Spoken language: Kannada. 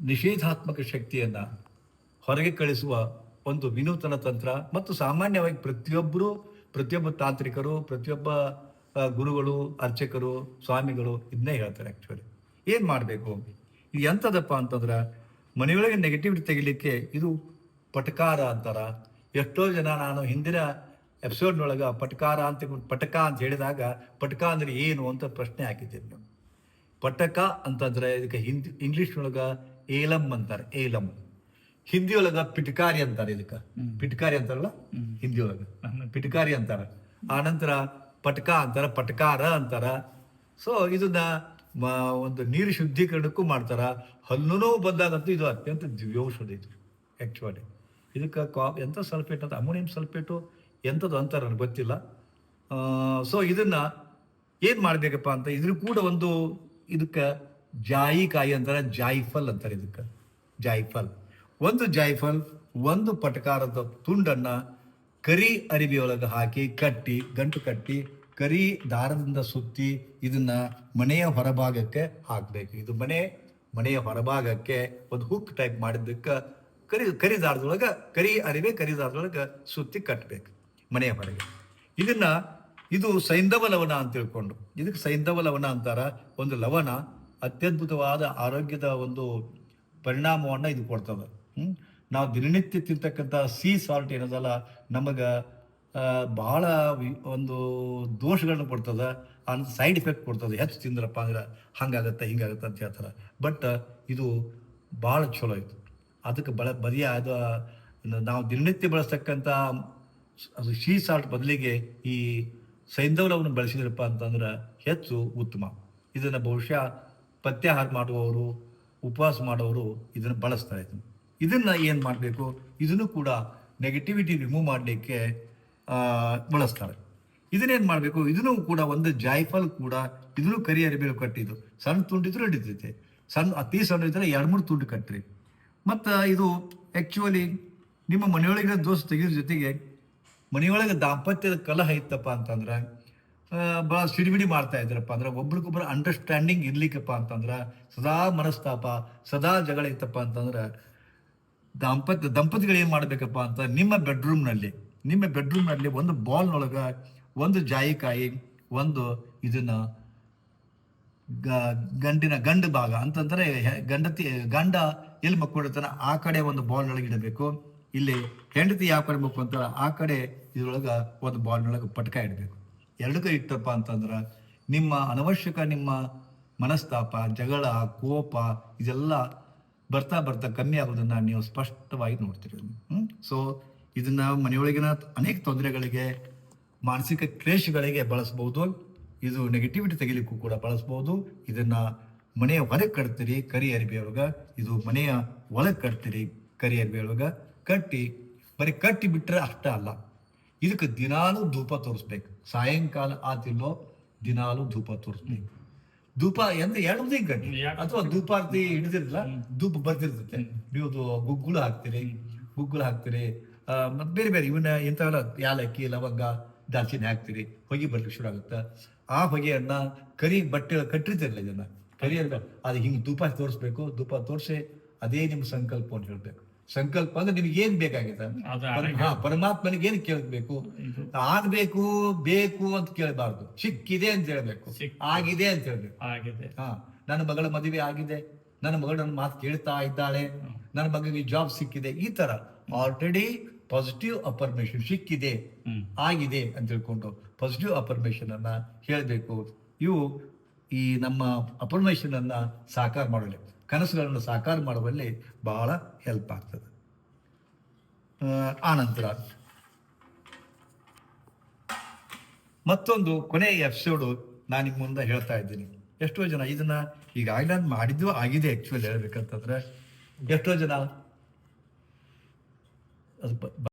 ನಿಷೇಧಾತ್ಮಕ ಶಕ್ತಿಯನ್ನು ಹೊರಗೆ ಕಳಿಸುವ ಒಂದು ವಿನೂತನ ತಂತ್ರ ಮತ್ತು ಸಾಮಾನ್ಯವಾಗಿ ಪ್ರತಿಯೊಬ್ಬರು ಪ್ರತಿಯೊಬ್ಬ ತಾಂತ್ರಿಕರು, ಪ್ರತಿಯೊಬ್ಬ ಗುರುಗಳು, ಅರ್ಚಕರು, ಸ್ವಾಮಿಗಳು ಇದನ್ನೇ ಹೇಳ್ತಾರೆ ಆ್ಯಕ್ಚುಲಿ ಏನು ಮಾಡಬೇಕು ಇದು ಎಂಥದಪ್ಪ ಅಂತಂದ್ರೆ ಮನೆಯೊಳಗೆ ನೆಗೆಟಿವಿಟಿ ತೆಗಿಲಿಕ್ಕೆ ಇದು ಪಟಕಾರ ಅಂತಾರ. ಎಷ್ಟೋ ಜನ ನಾನು ಹಿಂದಿನ ಎಪಿಸೋಡ್ನೊಳಗೆ ಪಟಕಾರ ಅಂತ, ಪಟಕ ಅಂತ ಹೇಳಿದಾಗ ಪಟಕ ಅಂದ್ರೆ ಏನು ಅಂತ ಪ್ರಶ್ನೆ ಹಾಕಿದ್ದೀನಿ. ಪಟಕ ಅಂತಂದ್ರೆ ಇದಕ್ಕೆ ಹಿಂದಿ ಇಂಗ್ಲಿಷ್ನೊಳಗೆ ಏಲಂ ಅಂತಾರೆ ಏಲಂ. ಹಿಂದಿ ಒಳಗ ಪಿಟಕಾರಿ ಅಂತಾರೆ ಇದಕ್ಕ. ಪಿಟಕಾರಿ ಅಂತಾರಲ್ಲ? ಹಿಂದಿ ಒಳಗ. ಪಿಟಕಾರಿ ಅಂತಾರ. ಆನಂತರ ಪಟಕ ಅಂತಾರ ಪಟಕಾರ ಅಂತಾರ. ಸೊ ಇದನ್ನ ಮ- ಒಂದು ನೀರು ಶುದ್ಧೀಕರಣಕ್ಕೂ ಮಾಡ್ತಾರ. ಹಲ್ಲು ನೋವು ಬಂದಾಗಂತೂ ಇದು ಅತ್ಯಂತ ದಿವ್ಯೌಷಧ ಇದು ಆ್ಯಕ್ಚುಲಿ ಇದಕ್ಕೆ ಕಾ ಎಂಥ ಸಲ್ಫೇಟ್ ಅಂತ ಅಮೋನಿಯಂ ಸಲ್ಫೇಟು ಎಂಥದ್ದು ಅಂತಾರೆ ನನಗೆ ಗೊತ್ತಿಲ್ಲ. ಸೊ ಇದನ್ನ ಏನು ಮಾಡಬೇಕಪ್ಪ ಅಂತ ಇದ್ರ ಕೂಡ ಒಂದು ಇದಕ್ಕೆ ಜಾಯಿಕಾಯಿ ಅಂತಾರೆ ಜಾಯಿಫಲ್ ಅಂತಾರೆ ಇದಕ್ಕೆ. ಜಾಯಿಫಲ್. ಒಂದು ಜಾಯಿಫಲ್, ಒಂದು ಪಟಕಾರದ ತುಂಡನ್ನ ಕರಿ ಅರಿವಿಯೊಳಗೆ ಹಾಕಿ ಕಟ್ಟಿ, ಗಂಟು ಕಟ್ಟಿ, ಕರಿ ದಾರದಿಂದ ಸುತ್ತಿ ಇದನ್ನ ಮನೆಯ ಹೊರಭಾಗಕ್ಕೆ ಹಾಕಬೇಕು. ಇದು ಮನೆ, ಮನೆಯ ಹೊರಭಾಗಕ್ಕೆ ಒಂದು ಹುಕ್ ಟೈಪ್ ಮಾಡಿದ್ದಕ್ಕೆ ಕರಿ ಕರಿ ದಾರದೊಳಗೆ, ಕರಿ ಅರಿವೆ ಕರಿ ದಾರದೊಳಗೆ ಸುತ್ತಿ ಕಟ್ಟಬೇಕು ಮನೆಯ ಹೊರಗೆ. ಇದನ್ನ ಇದು ಸೈಂಧವ ಲವಣ ಅಂತ ತಿಳ್ಕೊಂಡು. ಇದಕ್ಕೆ ಸೈಂಧವ ಲವಣ ಅಂತಾರ. ಒಂದು ಲವಣ ಅತ್ಯದ್ಭುತವಾದ ಆರೋಗ್ಯದ ಒಂದು ಪರಿಣಾಮವನ್ನ ಇದು ಕೊಡ್ತದೆ. ನಾವು ದಿನನಿತ್ಯ ತಿಂತಕ್ಕಂಥ ಸಿ ಸಾಲ್ಟ್ ಏನದಲ್ಲ, ನಮಗೆ ವಿ- ಒಂದು ದೋಷಗಳನ್ನು ಕೊಡ್ತದೆ ಅಂತ ಸೈಡ್ ಎಫೆಕ್ಟ್ ಕೊಡ್ತದೆ. ಹೆಚ್ಚು ತಿಂದ್ರಪ್ಪ ಅಂದ್ರೆ ಹಂಗಾಗತ್ತೆ, ಹಿಂಗಾಗತ್ತೆ ಅಂತ ಹೇಳ್ತಾರೆ. ಬಟ್ ಇದು ಭಾಳ ಚಲೋ ಇತ್ತು ಅದಕ್ಕೆ ಬಳ ಬದಿಯಾದ ನಾವು ದಿನನಿತ್ಯ ಬಳಸ್ತಕ್ಕಂಥ ಅದು ಶೀ ಸಾಲ್ಟ್ ಬದಲಿಗೆ ಈ ಸೈಂಧವಲವನ್ನು ಬಳಸಿದ್ರಪ್ಪ ಅಂತಂದ್ರೆ ಹೆಚ್ಚು ಉತ್ತಮ. ಇದನ್ನು ಬಹುಶಃ ಪಥ್ಯಾಹಾರ ಮಾಡುವವರು, ಉಪವಾಸ ಮಾಡೋರು ಇದನ್ನು ಬಳಸ್ತಾರೆ ಇದನ್ನು. ಇದನ್ನು ಏನು ಮಾಡಬೇಕು? ಇದನ್ನು ಕೂಡ ನೆಗೆಟಿವಿಟಿ ರಿಮೂವ್ ಮಾಡಲಿಕ್ಕೆ ಬಳಸ್ತಾರೆ. ಇದನ್ನೇನು ಮಾಡಬೇಕು? ಇದನ್ನು ಕೂಡ ಒಂದು ಜಾಯ್ಫಲ್ ಕೂಡ ಇದನ್ನು ಕರಿ ಅರಿಬೇವು ಕಟ್ಟಿದ್ದು. ಸಣ್ಣ ತುಂಡಿದ್ರು ಹಿಡಿತೈತೆ ಸಣ್ಣ, ಅತಿ ಸಣ್ಣ ಇದ್ರೆ ಎರಡು ಮೂರು ತುಂಡು ಕಟ್ಟಿರಿ ಮತ್ತು ಇದು ಆ್ಯಕ್ಚುಲಿ ನಿಮ್ಮ ಮನೆಯೊಳಗಿನ ದೋಸ್ತ ತೆಗೆಯೋದ್ರ ಜೊತೆಗೆ ಮನೆಯೊಳಗೆ ದಾಂಪತ್ಯದ ಕಲಹ ಇತ್ತಪ್ಪ ಅಂತಂದ್ರೆ ಭಾಳ ಸಿಡಿಬಿಡಿ ಮಾಡ್ತಾ ಇದ್ರಪ್ಪ ಅಂದ್ರೆ ಒಬ್ರಿಗೊಬ್ರು ಅಂಡರ್ಸ್ಟ್ಯಾಂಡಿಂಗ್ ಇರ್ಲಿಕ್ಕಪ್ಪ ಅಂತಂದ್ರೆ, ಸದಾ ಮನಸ್ತಾಪ, ಸದಾ ಜಗಳ ಇತ್ತಪ್ಪ ಅಂತಂದ್ರೆ, ದಾಂಪತ್ಯ, ದಂಪತಿಗಳು ಏನು ಮಾಡಬೇಕಪ್ಪ ಅಂತ ನಿಮ್ಮ ಬೆಡ್ರೂಮ್ನಲ್ಲಿ ನಿಮ್ಮ ಬೆಡ್ರೂಮ್ನಲ್ಲಿ ಒಂದು ಬಾಲ್ನೊಳಗೆ ಒಂದು ಜಾಯಿಕಾಯಿ, ಒಂದು ಇದನ್ನ ಗ- ಗಂಡಿನ ಗಂಡು ಭಾಗ ಅಂತಂದ್ರೆ ಗಂಡತಿ, ಗಂಡ ಎಲ್ಲಿ ಮಕ್ಕೊಂಡಿರ್ತಾನೆ ಆ ಕಡೆ ಒಂದು ಬಾಲ್ನೊಳಗೆ ಇಡಬೇಕು. ಇಲ್ಲಿ ಹೆಂಡತಿ ಯಾವ ಕಡೆ ಮಕ್ಕೊಂತಾರ ಆ ಕಡೆ ಇದ್ರೊಳಗೆ ಒಂದು ಬಾಲ್ನೊಳಗೆ ಪಟಕ ಇಡಬೇಕು. ಎರಡಕ್ಕೂ ಇಟ್ಟಪ್ಪ ಅಂತಂದ್ರೆ ನಿಮ್ಮ ಅನವಶ್ಯಕ ನಿಮ್ಮ ಮನಸ್ತಾಪ, ಜಗಳ, ಕೋಪ ಇದೆಲ್ಲ ಬರ್ತಾ ಬರ್ತಾ ಕಮ್ಮಿ ಆಗೋದನ್ನ ನೀವು ಸ್ಪಷ್ಟವಾಗಿ ನೋಡ್ತೀರಿ. ಹ್ಮ್? ಸೊ ಇದನ್ನ ಮನೆಯೊಳಗಿನ ಅನೇಕ ತೊಂದರೆಗಳಿಗೆ, ಮಾನಸಿಕ ಕ್ಲೇಶಗಳಿಗೆ ಬಳಸ್ಬೋದು. ಇದು ನೆಗೆಟಿವಿಟಿ ತೆಗಿಲಿಕ್ಕೂ ಕೂಡ ಬಳಸ್ಬೋದು. ಇದನ್ನ ಮನೆಯ ಹೊರಗೆ ಕಟ್ತೀರಿ, ಕರಿ ಅರಿಬಿ ಒಳಗ. ಇದು ಮನೆಯ ಒಳಗೆ ಕಟ್ತೀರಿ, ಕರಿ ಅರಿಬಿ ಒಳಗ. ಕಟ್ಟಿ, ಬರೀ ಕಟ್ಟಿ ಬಿಟ್ಟರೆ ಅಷ್ಟ ಅಲ್ಲ. ಇದಕ್ಕೆ ದಿನಾಲೂ ಧೂಪ ತೋರಿಸ್ಬೇಕು. ಸಾಯಂಕಾಲ ಆತಿಲ್ಲೋ ದಿನಾಲೂ ಧೂಪ ತೋರಿಸ್ಬೇಕು. ಧೂಪ ಎಂದ ಎರಡು ದಿನ ಗಂಟೆ. ಅಥವಾ ಧೂಪಾರ್ತಿ ಹಿಡಿದಿರಲ್ಲ ಧೂಪ ಬರ್ತಿರ್ತೈತೆ ನೀವು ಗುಗ್ಗುಳು ಹಾಕ್ತೀರಿ ಗುಗ್ಗುಳು ಹಾಕ್ತೀರಿ ಆ, ಮತ್ತೆ ಬೇರೆ ಬೇರೆ ಇವನ್ನ ಇಂಥವೆಲ್ಲ ಯಾಲಕ್ಕಿ ಲವಂಗ ದಾಲ್ಚಿನ್ನಿ ಹಾಕ್ತೀರಿ ಹೊಗೆ ಬರ್ಲಿಕ್ಕೆ ಶುರು ಆಗುತ್ತೆ. ಆ ಹೊಗೆಯನ್ನ ಕರಿ ಬಟ್ಟೆ ಕಟ್ಟಿರ್ತಿರಲ್ಲ ಇದನ್ನ ಕರಿ ಅಂದ್ರೆ ಅದು ಹಿಂಗೆ ಧೂಪ ತೋರಿಸ್ಬೇಕು. ಧೂಪ ತೋರಿಸಿ ಅದೇ ನಿಮ್ಮ ಅಂತ ಹೇಳ್ಬೇಕು. ಸಂಕಲ್ಪ ಅಂದ್ರೆ ನಿಮ್ಗೆ ಏನ್ ಬೇಕಾಗಿದೆ ಪರಮಾತ್ಮನಿಗೆ ಏನ್ ಕೇಳಬೇಕು? ಆಗ್ಬೇಕು ಬೇಕು ಅಂತ ಕೇಳಬಾರ್ದು. ಸಿಕ್ಕಿದೆ ಅಂತ ಹೇಳ್ಬೇಕು. ಆಗಿದೆ ಅಂತ ಹೇಳ್ಬೇಕು. ಆಗಿದೆ. ಹಾ ನನ್ನ ಮಗಳ ಮದುವೆ ಆಗಿದೆ. ನನ್ನ ಮಗಳು ನನ್ನ ಮಾತು ಕೇಳ್ತಾ ಇದ್ದಾಳೆ. ನನ್ನ ಮಗನಿಗೆ ಜಾಬ್ ಸಿಕ್ಕಿದೆ. ಈ ತರ ಆಲ್ರೆಡಿ ಪಾಸಿಟಿವ್ ಅಪರ್ಮೇಷನ್ ಸಿಕ್ಕಿದೆ. ಆಗಿದೆ ಅಂತ ಹೇಳ್ಕೊಂಡು ಪಾಸಿಟಿವ್ ಅಪರ್ಮೇಷನ್ ಅನ್ನ ಹೇಳಬೇಕು. ಇವು ಈ ನಮ್ಮ ಅಪರ್ಮೇಷನ್ ಅನ್ನ ಸಾಕಾರ ಮಾಡಲಿ ಕನಸುಗಳನ್ನು ಸಾಕಾರ ಮಾಡುವಲ್ಲಿ ಬಹಳ ಹೆಲ್ಪ್ ಆಗ್ತದೆ. ಆ, ಆನಂತರ ಮತ್ತೊಂದು ಕೊನೆಯ ಎಪಿಸೋಡು ನಾನು ನಿಮ್ಮ ಮುಂದೆ ಹೇಳ್ತಾ ಇದ್ದೀನಿ. ಎಷ್ಟೋ ಜನ ಇದನ್ನ ಈಗ ನಾನು ಮಾಡಿದ್ದು ಆಗಿದೆ ಆ್ಯಕ್ಚುಲಿ ಹೇಳ್ಬೇಕಂತಂದ್ರೆ. ಎಷ್ಟೋ ಜನ ಅದು